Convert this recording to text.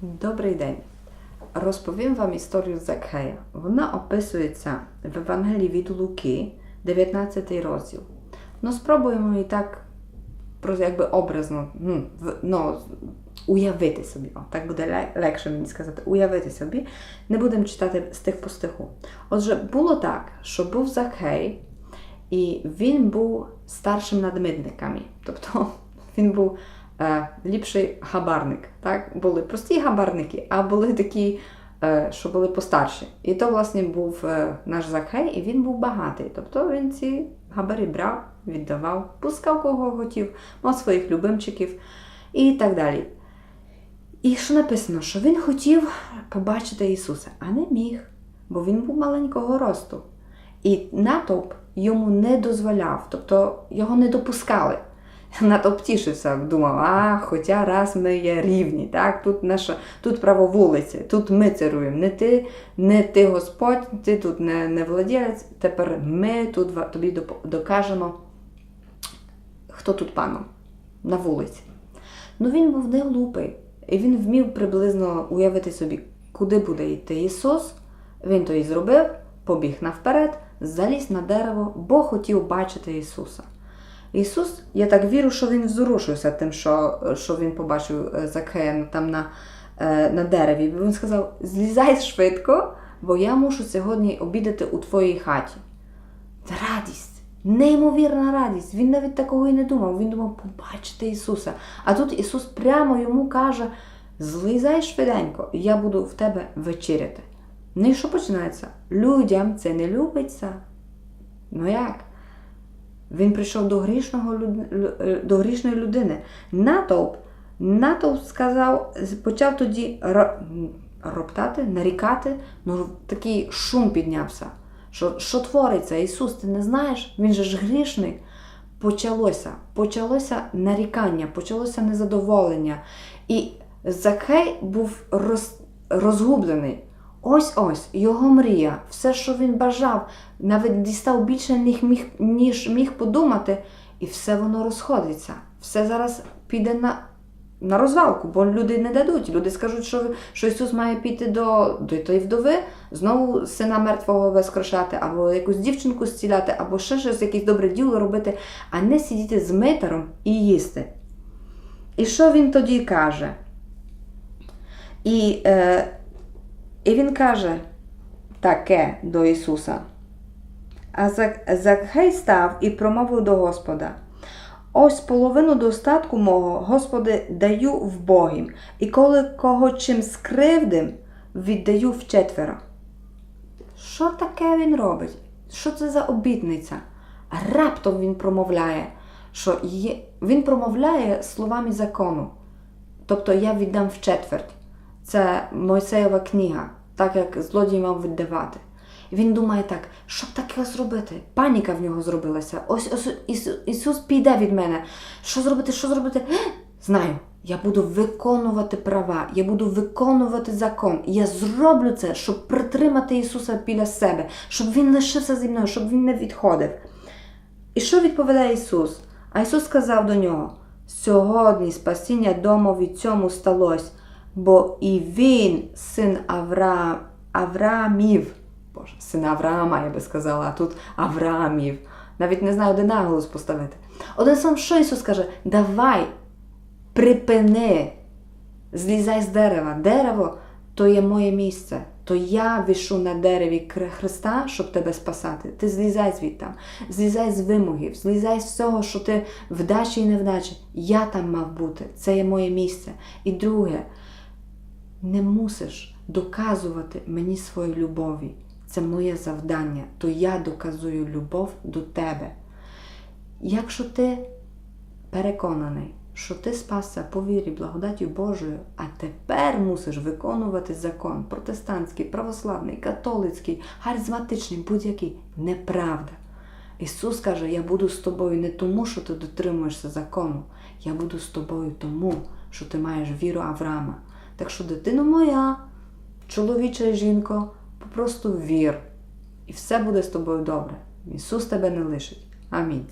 Добрий день. Розповім вам історію Закхея. Вона описується в Евангелії від Луки, 19 розділ. Ну, спробуємо її так просто якби образно ну, ну, уявити собі. О, так буде легше мені сказати, уявити собі. Не будемо читати стих по стиху. Отже, було так, що був Закхей, і він був старшим над митниками. Тобто він був е, ліпший хабарник. Так? Були прості хабарники, а були такі, е, що були постарші. І то, власне, був е, наш Закхей, і він був багатий. Тобто він ці габари брав, віддавав, пускав кого хотів, мав своїх любимчиків і так далі. І що написано, що він хотів побачити Ісуса, а не міг, бо він був маленького росту. І натовп йому не дозволяв, тобто його не допускали. Натовп тішився, думав, а хоча раз ми є рівні, так? тут наша, тут право вулиці, тут ми царуємо. Не ти, не ти Господь, ти тут не, не владілець, тепер ми тут тобі докажемо, хто тут паном на вулиці. Ну він був не глупий, і він вмів приблизно уявити собі, куди буде йти Ісус. Він то і зробив, побіг навперед, заліз на дерево, бо хотів бачити Ісуса. Ісус, я так вірю, що він зрушився тим, що, що він побачив е, Закхея там на, е, на дереві. Він сказав: злізай швидко, бо я мушу сьогодні обідати у твоїй хаті. Це радість, неймовірна радість. Він навіть такого і не думав. Він думав побачити Ісуса. А тут Ісус прямо йому каже: злізай швиденько, я буду в тебе вечеряти. Ну і що починається? Людям це не любиться. Ну як? Він прийшов до грішного е, до грішної людини. Натовп, натовп сказав, почав тоді роптати, нарікати, ну такий шум піднявся. Що, що твориться? Ісус, ти не знаєш? Він же ж грішний. Почалося, почалося нарікання, почалося незадоволення. І Закхей був роз, розгублений. Ось ось його мрія, все, що він бажав, навіть дістав більше, ніж міг, ніж міг подумати, і все воно розходиться. Все зараз піде на, на розвалку, бо люди не дадуть. Люди скажуть, що, що Ісус має піти до, до тої вдови, знову сина мертвого воскрешати, або якусь дівчинку зціляти, або ще щось, якесь добре діло робити, а не сидіти з митаром і їсти. І що він тоді каже? І, е, і він каже таке до Ісуса. А Зак- Закхей став і промовив до Господа. Ось половину достатку мого, Господи, даю в Богім, і коли кого чим скривдим, віддаю вчетверо. Що таке він робить? Що це за обітниця? Раптом він промовляє, що є... він промовляє словами закону. Тобто я віддам вчетверть. Це Мойсеєва книга, так як злодій мав віддавати. Він думає так, що б таке зробити? Паніка в нього зробилася. Ось, ось Ісус, Ісус піде від мене. Що зробити? Що зробити? Знаю, я буду виконувати права, я буду виконувати закон. Я зроблю це, щоб притримати Ісуса біля себе, щоб Він лишився зі мною, щоб Він не відходив. І що відповідає Ісус? А Ісус сказав до нього: сьогодні спасіння домові цьому сталося, бо і він, син Авра... Авраамів. Боже, син Авраама, я би сказала, а тут Авраамів. Навіть не знаю, де наголос поставити. Один сам, що Ісус каже? Давай, припини, злізай з дерева. Дерево то є моє місце. То я вишу на дереві Христа, щоб тебе спасати. Ти злізай звідти, злізай з вимогів, злізай з всього, що ти вдачі і невдачі. Я там мав бути. Це є моє місце. І друге, не мусиш доказувати мені свою любові. Це моє завдання, то я доказую любов до тебе. Якщо ти переконаний, що ти спасся по вірі благодаті Божою, а тепер мусиш виконувати закон протестантський, православний, католицький, харизматичний, будь-який, неправда. Ісус каже: Я буду з тобою не тому, що ти дотримуєшся закону, я буду з тобою тому, що ти маєш віру Авраама. Так що, дитино моя, чоловіча жінко, попросту вір, і все буде з тобою добре. Ісус тебе не лишить. Амінь.